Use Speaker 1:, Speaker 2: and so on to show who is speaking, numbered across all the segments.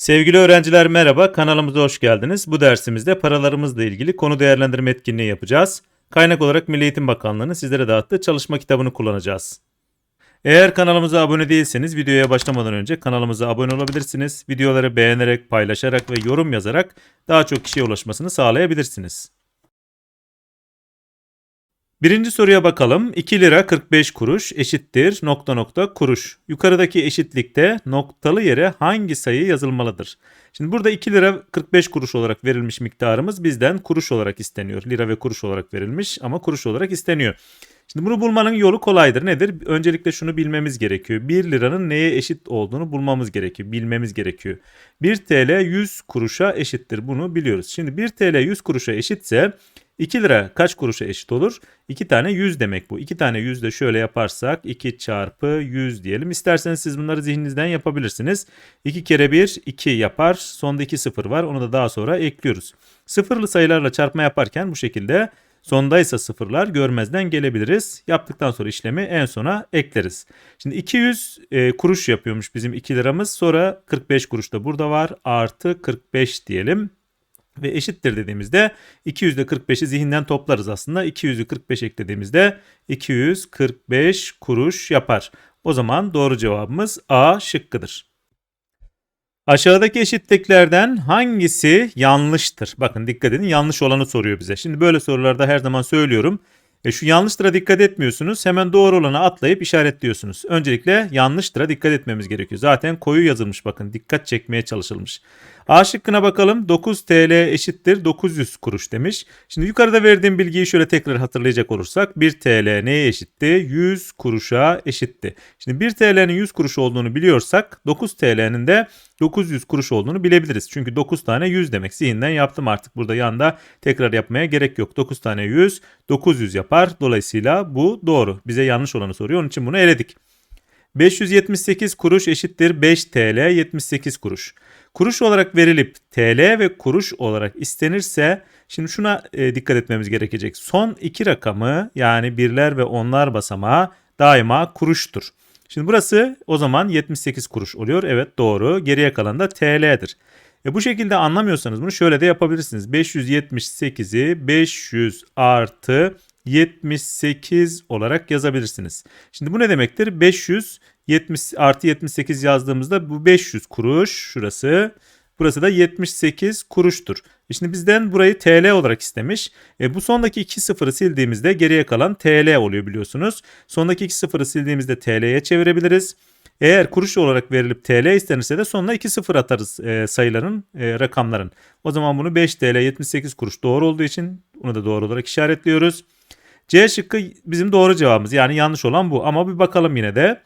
Speaker 1: Sevgili öğrenciler merhaba, kanalımıza hoş geldiniz. Bu dersimizde paralarımızla ilgili konu değerlendirme etkinliği yapacağız. Kaynak olarak Milli Eğitim Bakanlığı'nın sizlere dağıttığı çalışma kitabını kullanacağız. Eğer kanalımıza abone değilseniz videoya başlamadan önce kanalımıza abone olabilirsiniz. Videoları beğenerek, paylaşarak ve yorum yazarak daha çok kişiye ulaşmasını sağlayabilirsiniz. Birinci soruya bakalım. 2 lira 45 kuruş eşittir nokta nokta kuruş. Yukarıdaki eşitlikte noktalı yere hangi sayı yazılmalıdır? Şimdi burada 2 lira 45 kuruş olarak verilmiş miktarımız bizden kuruş olarak isteniyor. Lira ve kuruş olarak verilmiş ama kuruş olarak isteniyor. Şimdi bunu bulmanın yolu kolaydır. Nedir? Öncelikle şunu bilmemiz gerekiyor. 1 liranın neye eşit olduğunu bulmamız gerekiyor. Bilmemiz gerekiyor. 1 TL 100 kuruşa eşittir. Bunu biliyoruz. Şimdi 1 TL 100 kuruşa eşitse 2 lira kaç kuruşa eşit olur? 2 tane 100 demek bu. 2 tane 100 de şöyle yaparsak 2 çarpı 100 diyelim. İsterseniz siz bunları zihninizden yapabilirsiniz. 2 kere 1 2 yapar. Sonda 2 sıfır var. Onu da daha sonra ekliyoruz. Sıfırlı sayılarla çarpma yaparken bu şekilde sondaysa sıfırlar görmezden gelebiliriz. Yaptıktan sonra işlemi en sona ekleriz. Şimdi 200 e, kuruş yapıyormuş bizim 2 liramız. Sonra 45 kuruş da burada var. Artı 45 diyelim ve eşittir dediğimizde 200 ile 45'i zihinden toplarız aslında. 200'ü 45 eklediğimizde 245 kuruş yapar. O zaman doğru cevabımız A şıkkıdır. Aşağıdaki eşitliklerden hangisi yanlıştır? Bakın dikkat edin yanlış olanı soruyor bize. Şimdi böyle sorularda her zaman söylüyorum. E şu yanlıştıra dikkat etmiyorsunuz. Hemen doğru olanı atlayıp işaretliyorsunuz. Öncelikle yanlıştıra dikkat etmemiz gerekiyor. Zaten koyu yazılmış bakın. Dikkat çekmeye çalışılmış. A şıkkına bakalım. 9 TL eşittir 900 kuruş demiş. Şimdi yukarıda verdiğim bilgiyi şöyle tekrar hatırlayacak olursak 1 TL neye eşitti? 100 kuruşa eşitti. Şimdi 1 TL'nin 100 kuruş olduğunu biliyorsak 9 TL'nin de 900 kuruş olduğunu bilebiliriz. Çünkü 9 tane 100 demek. Zihinden yaptım artık burada yanda tekrar yapmaya gerek yok. 9 tane 100 900 yapar. Dolayısıyla bu doğru. Bize yanlış olanı soruyor. Onun için bunu eledik. 578 kuruş eşittir 5 TL 78 kuruş. Kuruş olarak verilip TL ve kuruş olarak istenirse şimdi şuna e, dikkat etmemiz gerekecek. Son iki rakamı yani birler ve onlar basamağı daima kuruştur. Şimdi burası o zaman 78 kuruş oluyor. Evet doğru. Geriye kalan da TL'dir. E bu şekilde anlamıyorsanız bunu şöyle de yapabilirsiniz. 578'i 500 artı 78 olarak yazabilirsiniz. Şimdi bu ne demektir? 500 70 artı 78 yazdığımızda bu 500 kuruş şurası. Burası da 78 kuruştur. E şimdi bizden burayı TL olarak istemiş. E bu sondaki 2 sıfırı sildiğimizde geriye kalan TL oluyor biliyorsunuz. Sondaki 2 sıfırı sildiğimizde TL'ye çevirebiliriz. Eğer kuruş olarak verilip TL istenirse de sonuna 2 sıfır atarız e, sayıların, e, rakamların. O zaman bunu 5 TL 78 kuruş doğru olduğu için bunu da doğru olarak işaretliyoruz. C şıkkı bizim doğru cevabımız. Yani yanlış olan bu. Ama bir bakalım yine de.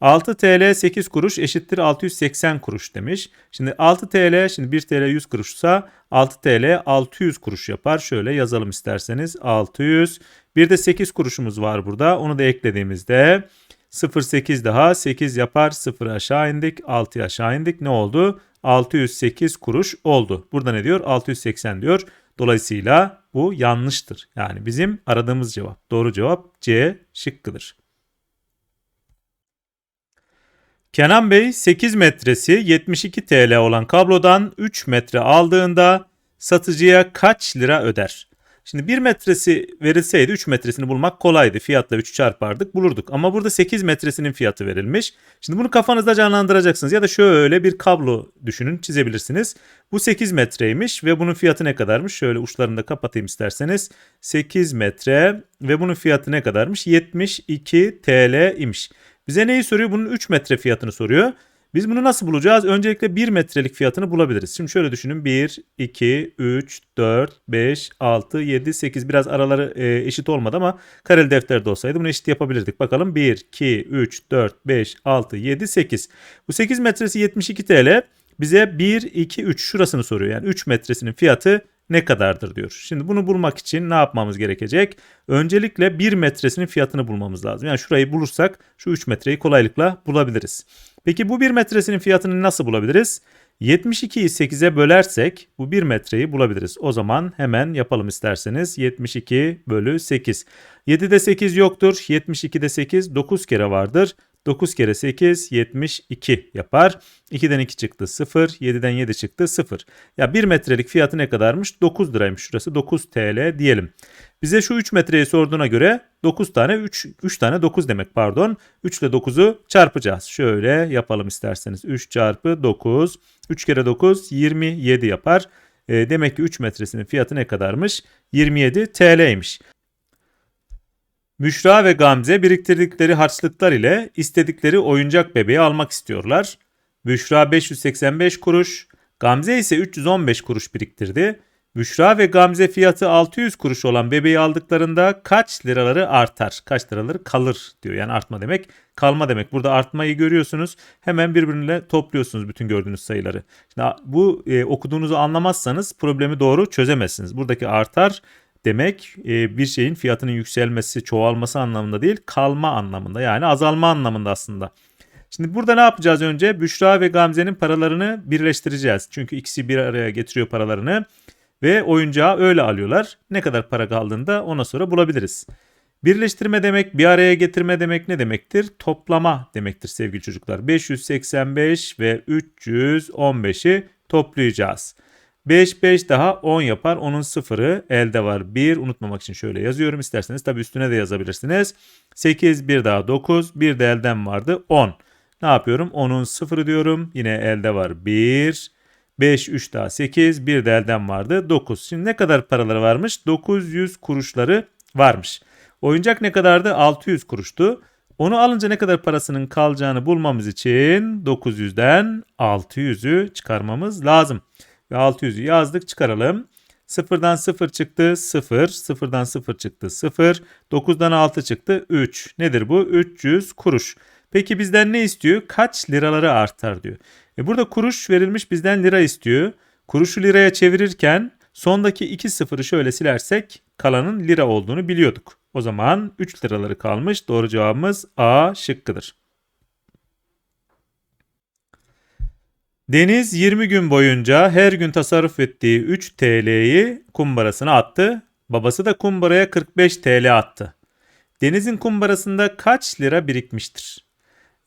Speaker 1: 6 TL 8 kuruş eşittir 680 kuruş demiş. Şimdi 6 TL şimdi 1 TL 100 kuruşsa 6 TL 600 kuruş yapar. Şöyle yazalım isterseniz 600. Bir de 8 kuruşumuz var burada. Onu da eklediğimizde 0,8 daha 8 yapar. 0 aşağı indik. 6'ya aşağı indik. Ne oldu? 608 kuruş oldu. Burada ne diyor? 680 diyor. Dolayısıyla bu yanlıştır. Yani bizim aradığımız cevap. Doğru cevap C şıkkıdır. Kenan Bey 8 metresi 72 TL olan kablodan 3 metre aldığında satıcıya kaç lira öder? Şimdi 1 metresi verilseydi 3 metresini bulmak kolaydı. Fiyatla 3 çarpardık bulurduk. Ama burada 8 metresinin fiyatı verilmiş. Şimdi bunu kafanızda canlandıracaksınız. Ya da şöyle bir kablo düşünün çizebilirsiniz. Bu 8 metreymiş ve bunun fiyatı ne kadarmış? Şöyle uçlarını da kapatayım isterseniz. 8 metre ve bunun fiyatı ne kadarmış? 72 TL imiş. Bize neyi soruyor? Bunun 3 metre fiyatını soruyor. Biz bunu nasıl bulacağız? Öncelikle 1 metrelik fiyatını bulabiliriz. Şimdi şöyle düşünün. 1, 2, 3, 4, 5, 6, 7, 8. Biraz araları e, eşit olmadı ama kareli defterde olsaydı bunu eşit yapabilirdik. Bakalım 1, 2, 3, 4, 5, 6, 7, 8. Bu 8 metresi 72 TL. Bize 1, 2, 3 şurasını soruyor. Yani 3 metresinin fiyatı ne kadardır diyor. Şimdi bunu bulmak için ne yapmamız gerekecek? Öncelikle 1 metresinin fiyatını bulmamız lazım. Yani şurayı bulursak şu 3 metreyi kolaylıkla bulabiliriz. Peki bu 1 metresinin fiyatını nasıl bulabiliriz? 72'yi 8'e bölersek bu 1 metreyi bulabiliriz. O zaman hemen yapalım isterseniz. 72 bölü 8. 7'de 8 yoktur. 72'de 8 9 kere vardır. 9 kere 8 72 yapar. 2'den 2 çıktı 0. 7'den 7 çıktı 0. Ya 1 metrelik fiyatı ne kadarmış? 9 liraymış şurası. 9 TL diyelim. Bize şu 3 metreyi sorduğuna göre 9 tane 3, 3 tane 9 demek pardon. 3 ile 9'u çarpacağız. Şöyle yapalım isterseniz. 3 çarpı 9. 3 kere 9 27 yapar. E, demek ki 3 metresinin fiyatı ne kadarmış? 27 TL'ymiş. Müşra ve Gamze biriktirdikleri harçlıklar ile istedikleri oyuncak bebeği almak istiyorlar. Büşra 585 kuruş, Gamze ise 315 kuruş biriktirdi. Büşra ve Gamze fiyatı 600 kuruş olan bebeği aldıklarında kaç liraları artar? Kaç liraları kalır diyor. Yani artma demek, kalma demek. Burada artmayı görüyorsunuz. Hemen birbirine topluyorsunuz bütün gördüğünüz sayıları. Şimdi bu e, okuduğunuzu anlamazsanız problemi doğru çözemezsiniz. Buradaki artar demek e, bir şeyin fiyatının yükselmesi, çoğalması anlamında değil, kalma anlamında. Yani azalma anlamında aslında. Şimdi burada ne yapacağız önce? Büşra ve Gamze'nin paralarını birleştireceğiz. Çünkü ikisi bir araya getiriyor paralarını ve oyuncağı öyle alıyorlar. Ne kadar para kaldığında ona sonra bulabiliriz. Birleştirme demek, bir araya getirme demek ne demektir? Toplama demektir sevgili çocuklar. 585 ve 315'i toplayacağız. 5 5 daha 10 yapar. Onun sıfırı elde var. 1 unutmamak için şöyle yazıyorum. İsterseniz tabi üstüne de yazabilirsiniz. 8 bir daha 9. Bir de elden vardı 10. Ne yapıyorum? Onun sıfırı diyorum. Yine elde var 1. 5 3 daha 8. Bir de elden vardı 9. Şimdi ne kadar paraları varmış? 900 kuruşları varmış. Oyuncak ne kadardı? 600 kuruştu. Onu alınca ne kadar parasının kalacağını bulmamız için 900'den 600'ü çıkarmamız lazım. Ve 600'ü yazdık çıkaralım. 0'dan 0 çıktı 0. 0'dan 0 çıktı 0. 9'dan 6 çıktı 3. Nedir bu? 300 kuruş. Peki bizden ne istiyor? Kaç liraları artar diyor. E burada kuruş verilmiş bizden lira istiyor. Kuruşu liraya çevirirken sondaki iki sıfırı şöyle silersek kalanın lira olduğunu biliyorduk. O zaman 3 liraları kalmış. Doğru cevabımız A şıkkıdır. Deniz 20 gün boyunca her gün tasarruf ettiği 3 TL'yi kumbarasına attı. Babası da kumbaraya 45 TL attı. Deniz'in kumbarasında kaç lira birikmiştir?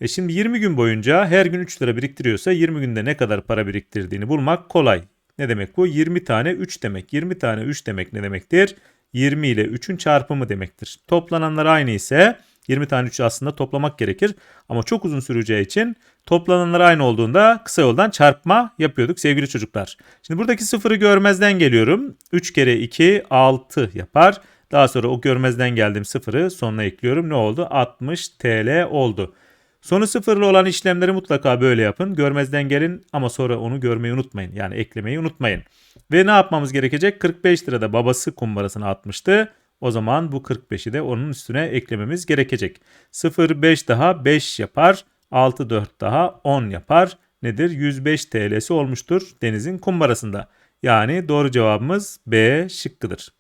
Speaker 1: E şimdi 20 gün boyunca her gün 3 lira biriktiriyorsa 20 günde ne kadar para biriktirdiğini bulmak kolay. Ne demek bu? 20 tane 3 demek. 20 tane 3 demek ne demektir? 20 ile 3'ün çarpımı demektir. Toplananlar aynı ise 20 tane 3'ü aslında toplamak gerekir. Ama çok uzun süreceği için toplananlar aynı olduğunda kısa yoldan çarpma yapıyorduk sevgili çocuklar. Şimdi buradaki sıfırı görmezden geliyorum. 3 kere 2 6 yapar. Daha sonra o görmezden geldiğim sıfırı sonuna ekliyorum. Ne oldu? 60 TL oldu. Sonu sıfırlı olan işlemleri mutlaka böyle yapın. Görmezden gelin ama sonra onu görmeyi unutmayın. Yani eklemeyi unutmayın. Ve ne yapmamız gerekecek? 45 lirada babası kumbarasına atmıştı. O zaman bu 45'i de onun üstüne eklememiz gerekecek. 0 5 daha 5 yapar. 6 4 daha 10 yapar. Nedir? 105 TL'si olmuştur denizin kumbarasında. Yani doğru cevabımız B şıkkıdır.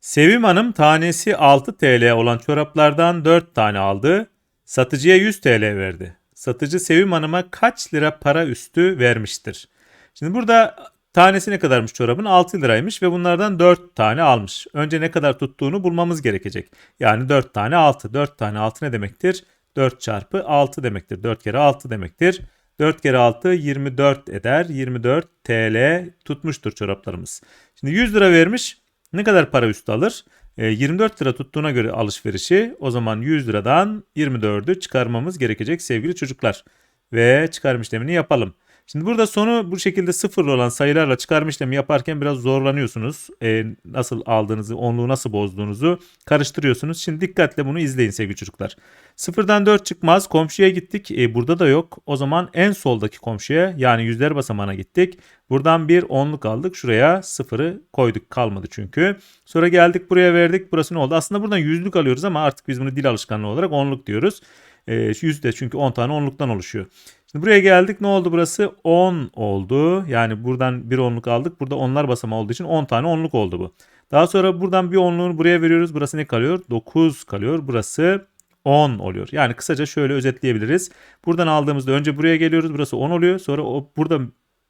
Speaker 1: Sevim Hanım tanesi 6 TL olan çoraplardan 4 tane aldı. Satıcıya 100 TL verdi. Satıcı Sevim Hanım'a kaç lira para üstü vermiştir? Şimdi burada tanesi ne kadarmış çorabın? 6 liraymış ve bunlardan 4 tane almış. Önce ne kadar tuttuğunu bulmamız gerekecek. Yani 4 tane 6. 4 tane 6 ne demektir? 4 çarpı 6 demektir. 4 kere 6 demektir. 4 kere 6 24 eder. 24 TL tutmuştur çoraplarımız. Şimdi 100 lira vermiş. Ne kadar para üstü alır? E, 24 lira tuttuğuna göre alışverişi o zaman 100 liradan 24'ü çıkarmamız gerekecek sevgili çocuklar. Ve çıkarım işlemini yapalım. Şimdi burada sonu bu şekilde sıfırlı olan sayılarla çıkarma işlemi yaparken biraz zorlanıyorsunuz. E, nasıl aldığınızı, onluğu nasıl bozduğunuzu karıştırıyorsunuz. Şimdi dikkatle bunu izleyin sevgili çocuklar. Sıfırdan 4 çıkmaz. Komşuya gittik. E, burada da yok. O zaman en soldaki komşuya yani yüzler basamağına gittik. Buradan bir onluk aldık. Şuraya sıfırı koyduk. Kalmadı çünkü. Sonra geldik buraya verdik. Burası ne oldu? Aslında buradan yüzlük alıyoruz ama artık biz bunu dil alışkanlığı olarak onluk diyoruz. E, yüzde çünkü 10 tane onluktan oluşuyor. Şimdi buraya geldik. Ne oldu burası? 10 oldu. Yani buradan bir onluk aldık. Burada onlar basamağı olduğu için 10 tane onluk oldu bu. Daha sonra buradan bir onluğunu buraya veriyoruz. Burası ne kalıyor? 9 kalıyor. Burası 10 oluyor. Yani kısaca şöyle özetleyebiliriz. Buradan aldığımızda önce buraya geliyoruz. Burası 10 oluyor. Sonra o burada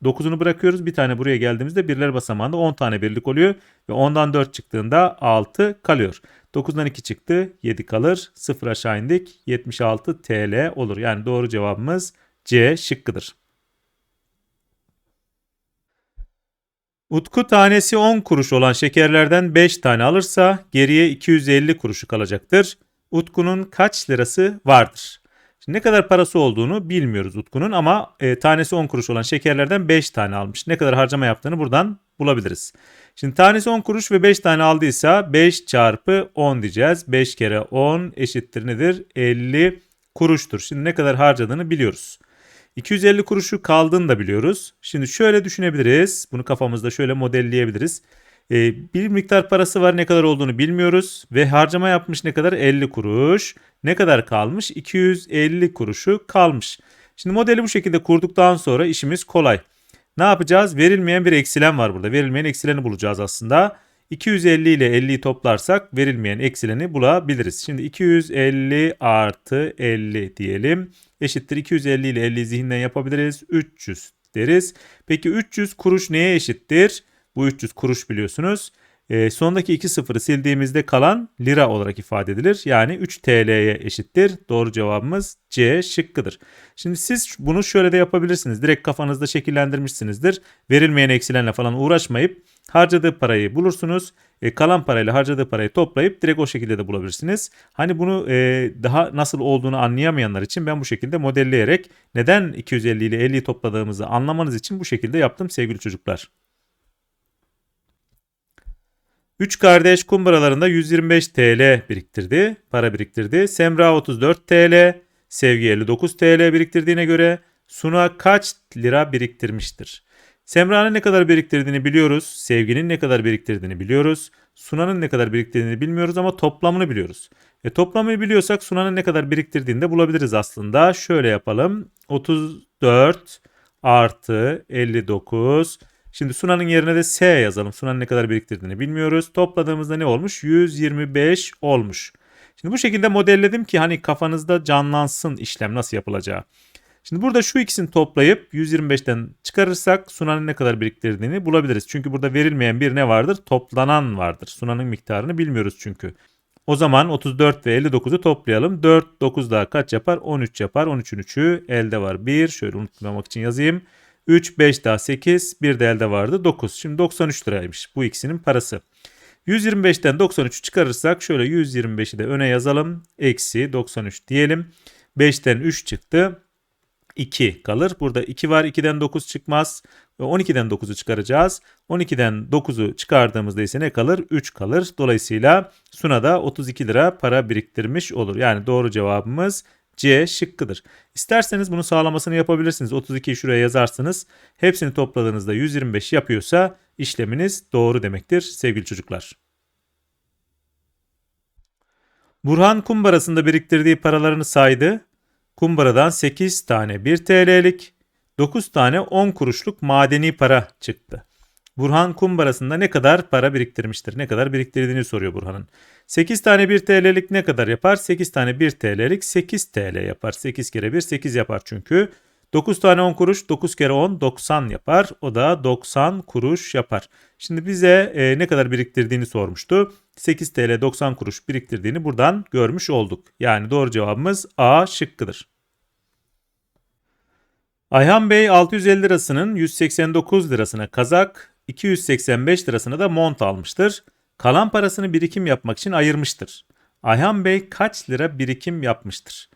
Speaker 1: 9'unu bırakıyoruz. Bir tane buraya geldiğimizde birler basamağında 10 tane birlik oluyor. Ve 10'dan 4 çıktığında 6 kalıyor. 9'dan 2 çıktı 7 kalır. 0 aşağı indik 76 TL olur. Yani doğru cevabımız C şıkkıdır. Utku tanesi 10 kuruş olan şekerlerden 5 tane alırsa geriye 250 kuruşu kalacaktır. Utku'nun kaç lirası vardır? Şimdi ne kadar parası olduğunu bilmiyoruz Utku'nun ama e, tanesi 10 kuruş olan şekerlerden 5 tane almış. Ne kadar harcama yaptığını buradan bulabiliriz. Şimdi tanesi 10 kuruş ve 5 tane aldıysa 5 çarpı 10 diyeceğiz. 5 kere 10 eşittir nedir? 50 kuruştur. Şimdi ne kadar harcadığını biliyoruz. 250 kuruşu kaldığını da biliyoruz. Şimdi şöyle düşünebiliriz. Bunu kafamızda şöyle modelleyebiliriz. Ee, bir miktar parası var ne kadar olduğunu bilmiyoruz. Ve harcama yapmış ne kadar? 50 kuruş. Ne kadar kalmış? 250 kuruşu kalmış. Şimdi modeli bu şekilde kurduktan sonra işimiz kolay. Ne yapacağız? Verilmeyen bir eksilen var burada. Verilmeyen eksileni bulacağız aslında. 250 ile 50'yi toplarsak verilmeyen eksileni bulabiliriz. Şimdi 250 artı 50 diyelim. Eşittir 250 ile 50'yi zihinden yapabiliriz. 300 deriz. Peki 300 kuruş neye eşittir? Bu 300 kuruş biliyorsunuz. E, sondaki iki sıfırı sildiğimizde kalan lira olarak ifade edilir. Yani 3 TL'ye eşittir. Doğru cevabımız C şıkkıdır. Şimdi siz bunu şöyle de yapabilirsiniz. Direkt kafanızda şekillendirmişsinizdir. Verilmeyen eksilenle falan uğraşmayıp harcadığı parayı bulursunuz. E, kalan parayla harcadığı parayı toplayıp direkt o şekilde de bulabilirsiniz. Hani bunu e, daha nasıl olduğunu anlayamayanlar için ben bu şekilde modelleyerek neden 250 ile 50'yi topladığımızı anlamanız için bu şekilde yaptım sevgili çocuklar. 3 kardeş kumbaralarında 125 TL biriktirdi, para biriktirdi. Semra 34 TL, Sevgi 59 TL biriktirdiğine göre Suna kaç lira biriktirmiştir? Semra'nın ne kadar biriktirdiğini biliyoruz. Sevgi'nin ne kadar biriktirdiğini biliyoruz. Suna'nın ne kadar biriktirdiğini bilmiyoruz ama toplamını biliyoruz. E toplamını biliyorsak Suna'nın ne kadar biriktirdiğini de bulabiliriz aslında. Şöyle yapalım. 34 artı 59 Şimdi Sunan'ın yerine de S yazalım. Sunan'ın ne kadar biriktirdiğini bilmiyoruz. Topladığımızda ne olmuş? 125 olmuş. Şimdi bu şekilde modelledim ki hani kafanızda canlansın işlem nasıl yapılacağı. Şimdi burada şu ikisini toplayıp 125'ten çıkarırsak Sunan'ın ne kadar biriktirdiğini bulabiliriz. Çünkü burada verilmeyen bir ne vardır? Toplanan vardır. Sunan'ın miktarını bilmiyoruz çünkü. O zaman 34 ve 59'u toplayalım. 4, 9 daha kaç yapar? 13 yapar. 13'ün 3'ü elde var. 1. Şöyle unutmamak için yazayım. 3, 5 daha 8. Bir de elde vardı 9. Şimdi 93 liraymış bu ikisinin parası. 125'ten 93'ü çıkarırsak şöyle 125'i de öne yazalım. Eksi 93 diyelim. 5'ten 3 çıktı. 2 kalır. Burada 2 var. 2'den 9 çıkmaz. 12'den 9'u çıkaracağız. 12'den 9'u çıkardığımızda ise ne kalır? 3 kalır. Dolayısıyla Suna da 32 lira para biriktirmiş olur. Yani doğru cevabımız C şıkkıdır. İsterseniz bunu sağlamasını yapabilirsiniz. 32'yi şuraya yazarsınız. Hepsini topladığınızda 125 yapıyorsa işleminiz doğru demektir sevgili çocuklar. Burhan kumbarasında biriktirdiği paralarını saydı. Kumbaradan 8 tane 1 TL'lik, 9 tane 10 kuruşluk madeni para çıktı. Burhan kumbarasında ne kadar para biriktirmiştir? Ne kadar biriktirdiğini soruyor Burhan'ın. 8 tane 1 TL'lik ne kadar yapar? 8 tane 1 TL'lik 8 TL yapar. 8 kere 1 8 yapar çünkü. 9 tane 10 kuruş 9 kere 10 90 yapar. O da 90 kuruş yapar. Şimdi bize e, ne kadar biriktirdiğini sormuştu. 8 TL 90 kuruş biriktirdiğini buradan görmüş olduk. Yani doğru cevabımız A şıkkıdır. Ayhan Bey 650 lirasının 189 lirasına kazak, 285 lirasına da mont almıştır. Kalan parasını birikim yapmak için ayırmıştır. Ayhan Bey kaç lira birikim yapmıştır?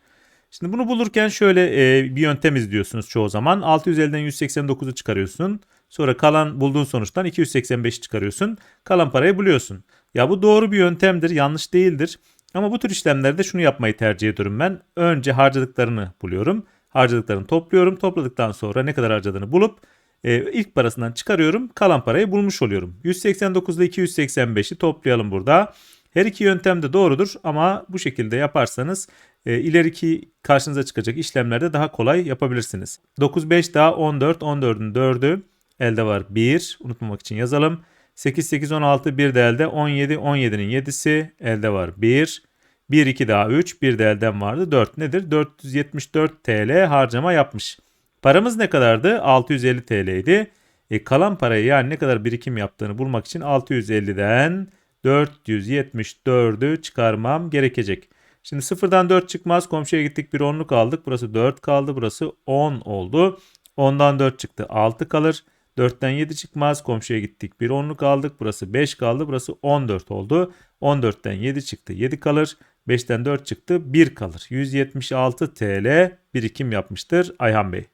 Speaker 1: Şimdi bunu bulurken şöyle e, bir yöntem izliyorsunuz çoğu zaman. 650'den 189'u çıkarıyorsun. Sonra kalan bulduğun sonuçtan 285 çıkarıyorsun. Kalan parayı buluyorsun. Ya bu doğru bir yöntemdir, yanlış değildir. Ama bu tür işlemlerde şunu yapmayı tercih ediyorum ben. Önce harcadıklarını buluyorum. Harcadıklarını topluyorum. Topladıktan sonra ne kadar harcadığını bulup e, ilk parasından çıkarıyorum. Kalan parayı bulmuş oluyorum. 189 ile 285'i toplayalım burada. Her iki yöntem de doğrudur ama bu şekilde yaparsanız e, ileriki karşınıza çıkacak işlemlerde daha kolay yapabilirsiniz. 9 5 daha 14 14'ün 4'ü elde var 1 unutmamak için yazalım. 8 8 16 bir de elde 17 17'nin 7'si elde var 1. 1 2 daha 3 bir de elden vardı 4 nedir? 474 TL harcama yapmış. Paramız ne kadardı? 650 TL idi. E, kalan parayı yani ne kadar birikim yaptığını bulmak için 650'den 474'ü çıkarmam gerekecek. Şimdi sıfırdan 4 çıkmaz. Komşuya gittik bir onluk aldık. Burası 4 kaldı. Burası 10 oldu. 10'dan 4 çıktı. 6 kalır. 4'ten 7 çıkmaz. Komşuya gittik bir onluk aldık. Burası 5 kaldı. Burası 14 oldu. 14'ten 7 çıktı. 7 kalır. 5'ten 4 çıktı. 1 kalır. 176 TL birikim yapmıştır Ayhan Bey.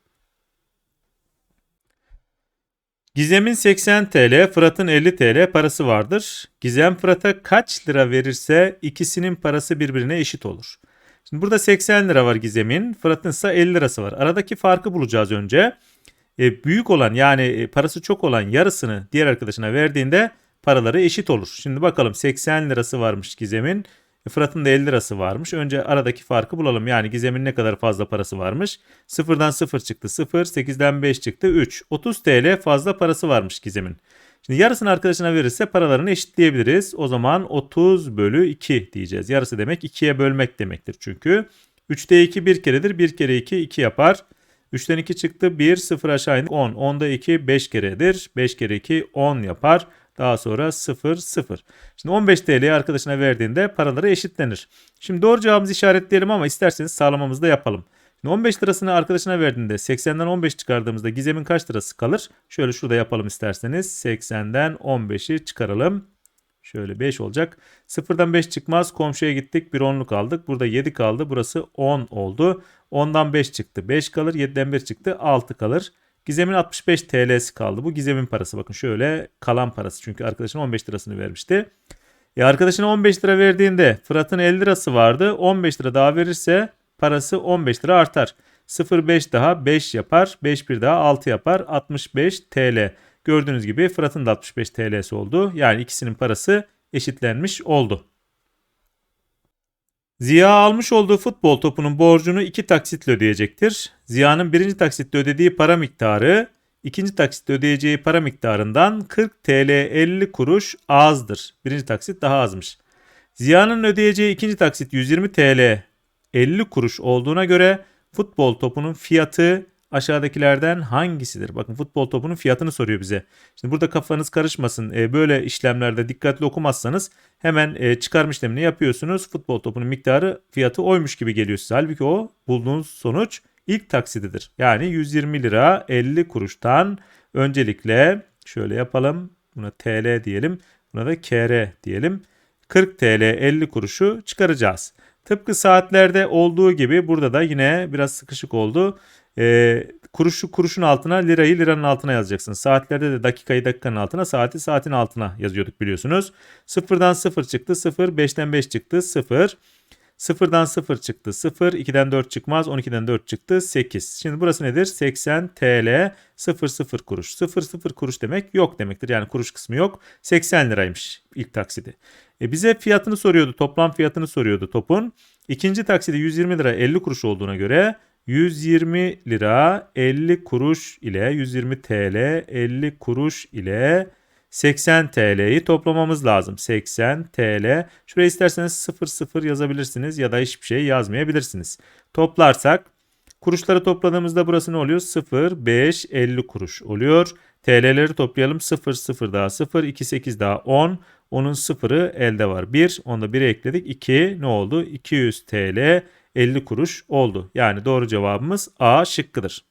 Speaker 1: Gizem'in 80 TL, Fırat'ın 50 TL parası vardır. Gizem Fırat'a kaç lira verirse ikisinin parası birbirine eşit olur. Şimdi burada 80 lira var Gizem'in, Fırat'ın ise 50 lirası var. Aradaki farkı bulacağız önce. E, büyük olan yani e, parası çok olan yarısını diğer arkadaşına verdiğinde paraları eşit olur. Şimdi bakalım 80 lirası varmış Gizem'in. Fırat'ın da 50 lirası varmış. Önce aradaki farkı bulalım. Yani Gizem'in ne kadar fazla parası varmış? 0'dan 0 çıktı 0, 8'den 5 çıktı 3. 30 TL fazla parası varmış Gizem'in. Şimdi yarısını arkadaşına verirse paralarını eşitleyebiliriz. O zaman 30 bölü 2 diyeceğiz. Yarısı demek 2'ye bölmek demektir çünkü. 3'te 2 bir keredir. 1 kere 2 2 yapar. 3'ten 2 çıktı 1 0 aşağı indik 10. 10'da 2 5 keredir. 5 kere 2 10 yapar. Daha sonra 0 0. Şimdi 15 TL'yi arkadaşına verdiğinde paraları eşitlenir. Şimdi doğru cevabımızı işaretleyelim ama isterseniz sağlamamızı da yapalım. Şimdi 15 lirasını arkadaşına verdiğinde 80'den 15 çıkardığımızda Gizem'in kaç lirası kalır? Şöyle şurada yapalım isterseniz. 80'den 15'i çıkaralım. Şöyle 5 olacak. 0'dan 5 çıkmaz. Komşuya gittik. Bir onluk aldık. Burada 7 kaldı. Burası 10 oldu. 10'dan 5 çıktı. 5 kalır. 7'den 1 çıktı. 6 kalır. Gizem'in 65 TL'si kaldı. Bu Gizem'in parası. Bakın şöyle kalan parası. Çünkü arkadaşına 15 lirasını vermişti. Ya arkadaşına 15 lira verdiğinde Fırat'ın 50 lirası vardı. 15 lira daha verirse parası 15 lira artar. 0,5 daha 5 yapar. 5 bir daha 6 yapar. 65 TL. Gördüğünüz gibi Fırat'ın da 65 TL'si oldu. Yani ikisinin parası eşitlenmiş oldu. Ziya almış olduğu futbol topunun borcunu iki taksitle ödeyecektir. Ziya'nın birinci taksitte ödediği para miktarı ikinci taksitte ödeyeceği para miktarından 40 TL 50 kuruş azdır. Birinci taksit daha azmış. Ziya'nın ödeyeceği ikinci taksit 120 TL 50 kuruş olduğuna göre futbol topunun fiyatı aşağıdakilerden hangisidir? Bakın futbol topunun fiyatını soruyor bize. Şimdi burada kafanız karışmasın. E, böyle işlemlerde dikkatli okumazsanız hemen e, çıkarma işlemini yapıyorsunuz. Futbol topunun miktarı fiyatı oymuş gibi geliyor size. Halbuki o bulduğunuz sonuç ilk taksididir. Yani 120 lira 50 kuruştan öncelikle şöyle yapalım. Buna TL diyelim. Buna da KR diyelim. 40 TL 50 kuruşu çıkaracağız. Tıpkı saatlerde olduğu gibi burada da yine biraz sıkışık oldu. E, kuruşu kuruşun altına lirayı liranın altına yazacaksın. Saatlerde de dakikayı dakikanın altına saati saatin altına yazıyorduk biliyorsunuz. Sıfırdan sıfır çıktı sıfır. Beşten beş çıktı sıfır. Sıfırdan sıfır çıktı sıfır. 2'den 4 çıkmaz. 12'den 4 çıktı 8. Şimdi burası nedir? 80 TL 00 kuruş. 00 kuruş demek yok demektir. Yani kuruş kısmı yok. 80 liraymış ilk taksidi. E bize fiyatını soruyordu. Toplam fiyatını soruyordu topun. İkinci taksidi 120 lira 50 kuruş olduğuna göre 120 lira 50 kuruş ile 120 TL 50 kuruş ile 80 TL'yi toplamamız lazım. 80 TL. Şuraya isterseniz 00 yazabilirsiniz ya da hiçbir şey yazmayabilirsiniz. Toplarsak kuruşları topladığımızda burası ne oluyor? 0, 5, 50 kuruş oluyor. TL'leri toplayalım. 0, 0 daha 0, 2, 8 daha 10. Onun sıfırı elde var. 1, onda 1'e ekledik. 2 ne oldu? 200 TL 50 kuruş oldu. Yani doğru cevabımız A şıkkıdır.